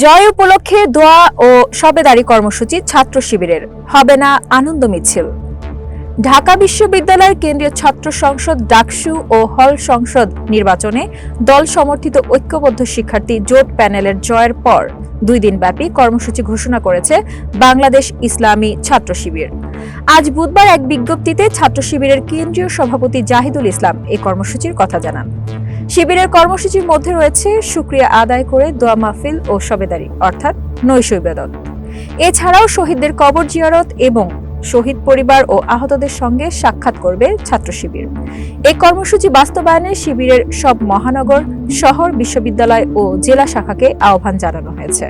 জয় উপলক্ষে দোয়া ও সবেদারি কর্মসূচি ছাত্র শিবিরের। হবে না আনন্দ মিছিল। ঢাকা বিশ্ববিদ্যালয়ের কেন্দ্রীয় ছাত্র সংসদ ডাকসু ও হল সংসদ নির্বাচনে দল সমর্থিত ঐক্যবদ্ধ শিক্ষার্থী জোট প্যানেলের জয়ের পর দুই দিনব্যাপী কর্মসূচি ঘোষণা করেছে বাংলাদেশ ইসলামী ছাত্র শিবির। আজ বুধবার এক বিজ্ঞপ্তিতে ছাত্র শিবিরের কেন্দ্রীয় সভাপতি জাহিদুল ইসলাম এই কর্মসূচির কথা জানান। শিবিরের কর্মসূচির মধ্যে রয়েছে সুক্রিয়া আদায় করে দোয়া মাহফিল ও সবেদারি, অর্থাৎ নৈশ এছাড়াও শহীদদের কবর জিয়ারত এবং শহীদ পরিবার ও আহতদের সঙ্গে সাক্ষাৎ করবে ছাত্র শিবির। এই কর্মসূচি বাস্তবায়নে শিবিরের সব মহানগর, শহর, বিশ্ববিদ্যালয় ও জেলা শাখাকে আহ্বান জানানো হয়েছে।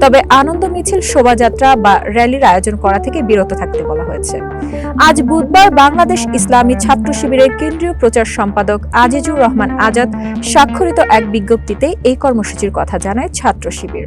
তবে আনন্দ মিছিল, শোভাযাত্রা বা র্যালির আয়োজন করা থেকে বিরত থাকতে বলা হয়েছে। আজ বুধবার বাংলাদেশ ইসলামী ছাত্র শিবিরের কেন্দ্রীয় প্রচার সম্পাদক আজিজুর রহমান আজাদ স্বাক্ষরিত এক বিজ্ঞপ্তিতে এই কর্মসূচির কথা জানায় ছাত্র শিবির।